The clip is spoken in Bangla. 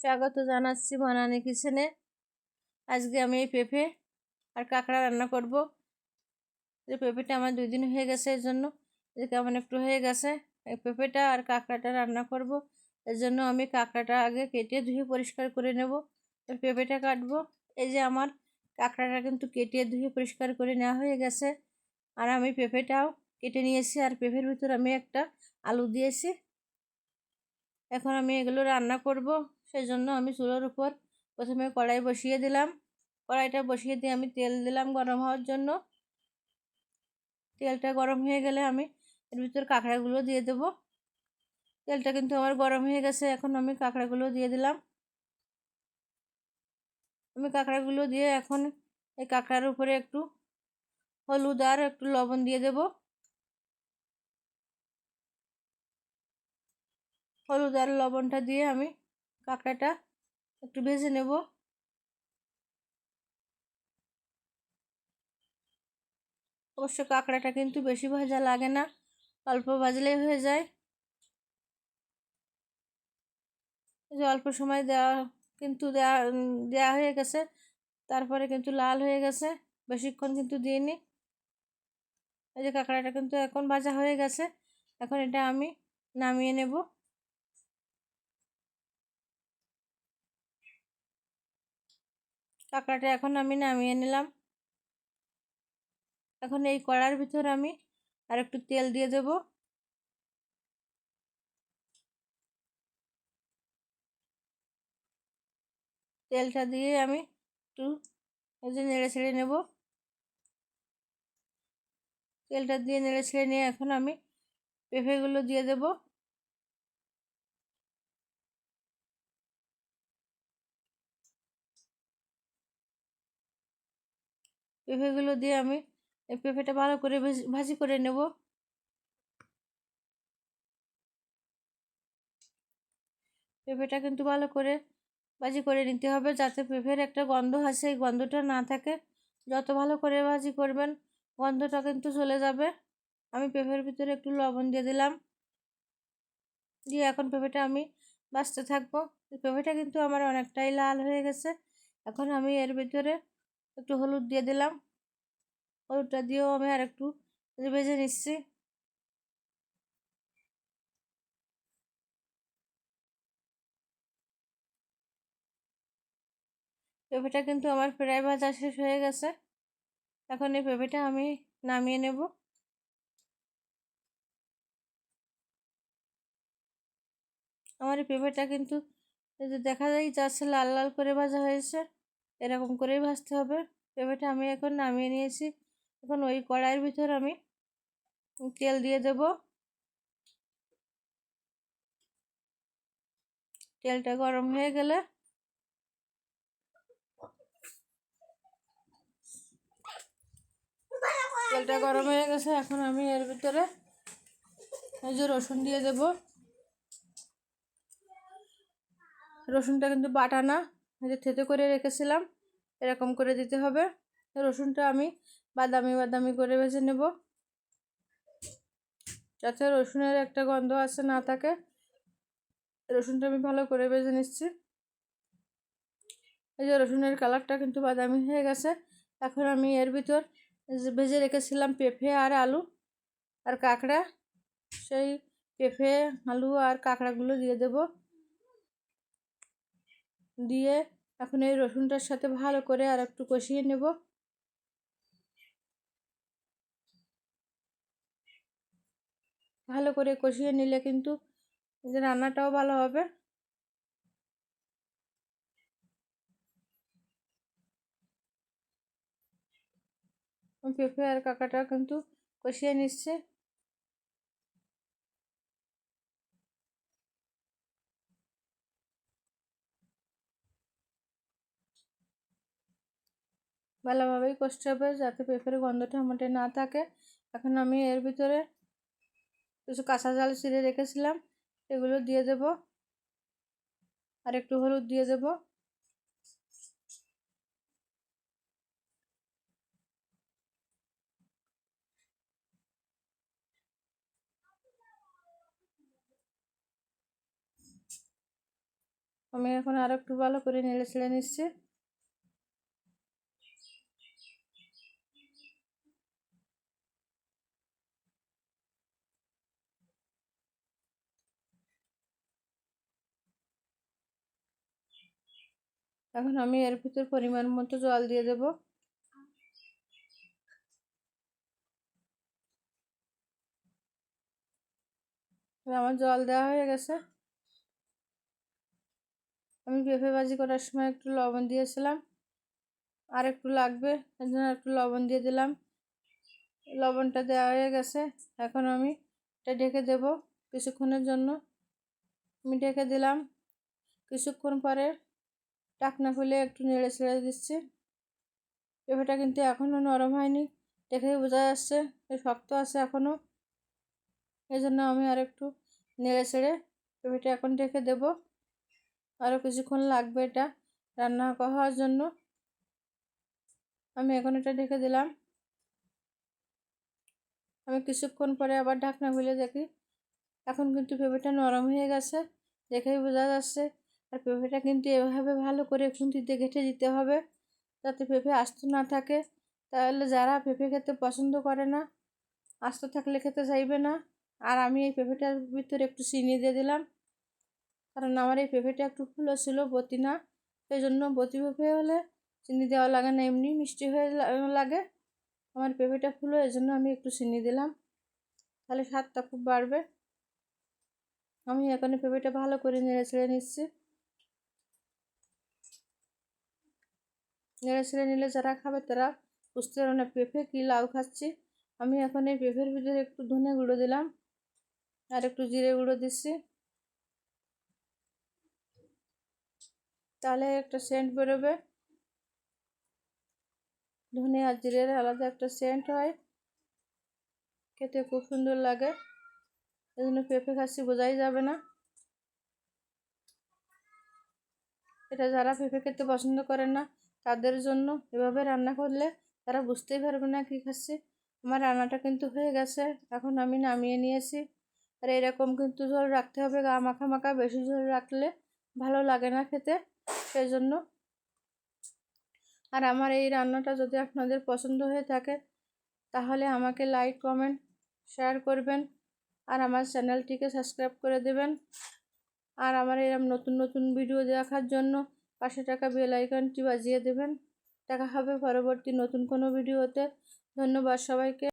স্বাগত জানাচ্ছি বানানি কিচেনে। আজকে আমি এই পেঁপে আর কাঁকড়া রান্না করব। যে পেঁপেটা আমার দুই দিন হয়ে গেছে এর জন্য। যে কেমন একটু হয়ে গেছে। এই পেঁপেটা আর কাঁকড়াটা রান্না করব। এর জন্য আমি কাঁকড়াটা আগে কেটে ধুয়ে পরিষ্কার করে নেব। পেঁপেটা কাটবো। এই যে আমার কাঁকড়াটা কিন্তু কেটে ধুয়ে পরিষ্কার করে নেওয়া হয়ে গেছে। আর আমি পেঁপেটাও কেটে নিয়েছি। আর পেঁপের ভিতর আমি একটা আলু দিয়েছি। এখন আমি এগুলো রান্না করব। সেই জন্য আমি চুলোর উপর প্রথমে কড়াই বসিয়ে দিলাম। কড়াইটা বসিয়ে দিয়ে আমি তেল দিলাম গরম হওয়ার জন্য। তেলটা গরম হয়ে গেলে আমি এর ভিতর কাঁকড়াগুলো দিয়ে দেব। তেলটা কিন্তু আমার গরম হয়ে গেছে, এখন আমি কাঁকড়াগুলো দিয়ে দিলাম। আমি কাঁকড়াগুলো দিয়ে এখন এই কাঁকড়ার উপরে একটু হলুদ আর একটু লবণ দিয়ে দেবো। হলুদ আর লবণটা দিয়ে আমি কাঁকড়াটা একটু ভেজে নেব। অবশ্য কাঁকড়াটা কিন্তু বেশি ভাজা লাগে না, অল্প ভাজলেই হয়ে যায়। যে অল্প সময় দেওয়া কিন্তু দেওয়া দেওয়া হয়ে গেছে, তারপরে কিন্তু লাল হয়ে গেছে, বেশিক্ষণ কিন্তু দিইনি। এই যে কাঁকড়াটা কিন্তু এখন ভাজা হয়ে গেছে, এখন এটা আমি নামিয়ে নেব। কাঁকড়াটা এখন আমি নামিয়ে নিলাম। এখন এই কড়ার ভিতর আমি আর একটু তেল দিয়ে দেব। তেলটা দিয়ে আমি একটু যে নেড়ে ছেড়ে নেব। তেলটা দিয়ে নেড়ে ছেড়ে নিয়ে এখন আমি পেঁপেগুলো দিয়ে দেবো। পেঁপেগুলো দিয়ে আমি পেঁপেটা ভালো করে ভাজি করে নেব। পেঁপেটা কিন্তু ভালো করে ভাজি করে নিতে হবে যাতে পেঁপের একটা গন্ধ আছে এই গন্ধটা না থাকে, যত ভালো করে ভাজি করবেন, গন্ধটা কিন্তু চলে যাবে। আমি পেঁপের ভিতরে একটু লবণ দিয়ে দিলাম। দিয়ে এখন পেঁপেটা আমি বাঁচতে থাকব। পেঁপেটা কিন্তু আমার অনেকটাই লাল হয়ে গেছে। এখন আমি এর ভিতরে একটু হলুদ দিয়ে দিলাম। হলুদটা দিয়েও আমি আর একটু ভেজে নিচ্ছি। পেঁপেটা কিন্তু আমার প্রায় ভাজা শেষ হয়ে গেছে। এখন এই পেঁপেটা আমি নামিয়ে নেব। আমার এই পেঁপেটা কিন্তু দেখা যায় যাচ্ছে লাল লাল করে ভাজা হয়েছে। এরকম করেই ভাজতে হবে। পেঁপেটা আমি এখন নামিয়ে নিয়েছি। এখন ওই কড়াইয়ের ভিতর আমি তেল দিয়ে দেব। তেলটা গরম হয়ে গেলে তেলটা গরম হয়ে গেছে। এখন আমি এর ভিতরে এই যে রসুন দিয়ে দেব। রসুনটা কিন্তু বাটা না। যে থেতে করে রেখেছিলাম, এরকম করে দিতে হবে। রসুনটা আমি বাদামি বাদামি করে ভেজে নেব। যাতে রসুনের একটা গন্ধ আছে না থাকে। রসুনটা আমি ভালো করে ভেজে নিচ্ছি। এই যে রসুনের কালারটা কিন্তু বাদামি হয়ে গেছে। এখন আমি এর ভিতর ভেজে রেখেছিলাম পেঁপে আর আলু আর কাঁকড়া, সেই পেঁপে, আলু আর কাঁকড়াগুলো দিয়ে দেব। দিয়ে এখন এই রসুনটার সাথে ভালো করে আর একটু কষিয়ে নেব। ভালো করে কষিয়ে নিলে কিন্তু রান্নাটাও ভালো হবে। পেঁপে আর কাকাটা কিন্তু কষিয়ে নিচ্ছে। ভালোভাবেই কষতে হবে যাতে পেঁপের গন্ধটা মোটে না থাকে। এখন আমি এর ভিতরে কিছু কাঁচা জাল ছিঁড়ে রেখেছিলাম, এগুলো দিয়ে দেব। আর একটু হলুদ দিয়ে দেব। আমি এখন আর একটু ভালো করে নেড়ে ছেড়ে নিচ্ছি। এখন আমি এর ভিতর পরিমাণ মতো জল দিয়ে দেব। আমার জল দেওয়া হয়ে গেছে। আমি পেঁপে ভাজি করার সময় একটু লবণ দিয়েছিলাম। আর একটু লাগবে, এর জন্য একটু লবণ দিয়ে দিলাম। লবণটা দেওয়া হয়ে গেছে। এখন আমি এটা ঢেকে দেব কিছুক্ষণের জন্য। আমি ঢেকে দিলাম। কিছুক্ষণ পরে টাকনা খুলে একটু নেড়ে ছেড়ে দিচ্ছি। পেঁপেটা কিন্তু এখনও নরম হয়নি। দেখেই বোঝা যাচ্ছে শক্ত আছে এখনও এই জন্য আমি আর একটু নেড়ে ছেড়ে পেঁপেটা এখন ঢেকে দেব। আরও কিছুক্ষণ লাগবে এটা রান্না হওয়ার জন্য। আমি এখন এটা ঢেকে দিলাম। আমি কিছুক্ষণ পরে আবার ঢাকনা খুলে দেখি। এখন কিন্তু পেঁপেটা নরম হয়ে গেছে। দেখেই বোঝা যাচ্ছে আর পেঁপেটা কিন্তু এভাবে ভালো করে খুন্তিতে ঘেঁটে দিতে হবে যাতে পেঁপে আস্ত না থাকে। তাহলে যারা পেঁপে খেতে পছন্দ করে না, আস্ত থাকলে খেতে চাইবে না। আর আমি এই পেঁপেটার ভিতরে একটু চিনি দিয়ে দিলাম। কারণ আমার এই পেঁপেটা একটু ফুলো ছিল বতি না সেই জন্য বতি পেঁপে হলে চিনি দেওয়া লাগে না, এমনি মিষ্টি হয়ে লাগে। আমার পেঁপেটা ফুলো এই জন্য আমি একটু চিনি দিলাম। তাহলে স্বাদটা খুব বাড়বে। আমি এখানে পেঁপেটা ভালো করে নেড়ে ছেড়ে নিচ্ছি। নেড়ে ছেড়ে নিলে যারা খাবে তারা বুঝতে পারবে না, পেঁপে কী লাউ খাচ্ছি। আমি এখন এই পেঁপের ভিতরে একটু ধনে গুঁড়ো দিলাম আর একটু জিরে গুঁড়ো দিচ্ছি। তাহলে একটা সেন্ট বেরোবে। ধনে আর জিরের আলাদা একটা সেন্ট হয়। খেতে খুব সুন্দর লাগে। এই জন্য পেঁপে খাচ্ছি বোঝাই যাবে না। এটা যারা পেঁপে খেতে পছন্দ করে না তাদের জন্য। এভাবে রান্না করলে তারা বুঝতেই পারবে না কী খাচ্ছে। আমার রান্নাটা কিন্তু হয়ে গেছে, এখন আমি নামিয়ে নিয়েছি। আর এরকম কিন্তু ঝোল রাখতে হবে, গা মাখা মাখা বেশি ঝোল রাখলে ভালো লাগে না খেতে সেই জন্য আর আমার এই রান্নাটা যদি আপনাদের পছন্দ হয়ে থাকে, তাহলে আমাকে লাইক, কমেন্ট, শেয়ার করবেন। আর আমার চ্যানেলটিকে সাবস্ক্রাইব করে দেবেন। আর আমার এরকম নতুন নতুন ভিডিও দেখার জন্য পাশে টাকা বেল আইকনটি বাজিয়ে দেবেন। দেখা হবে পরবর্তী নতুন কোনো ভিডিওতে। ধন্যবাদ সবাইকে।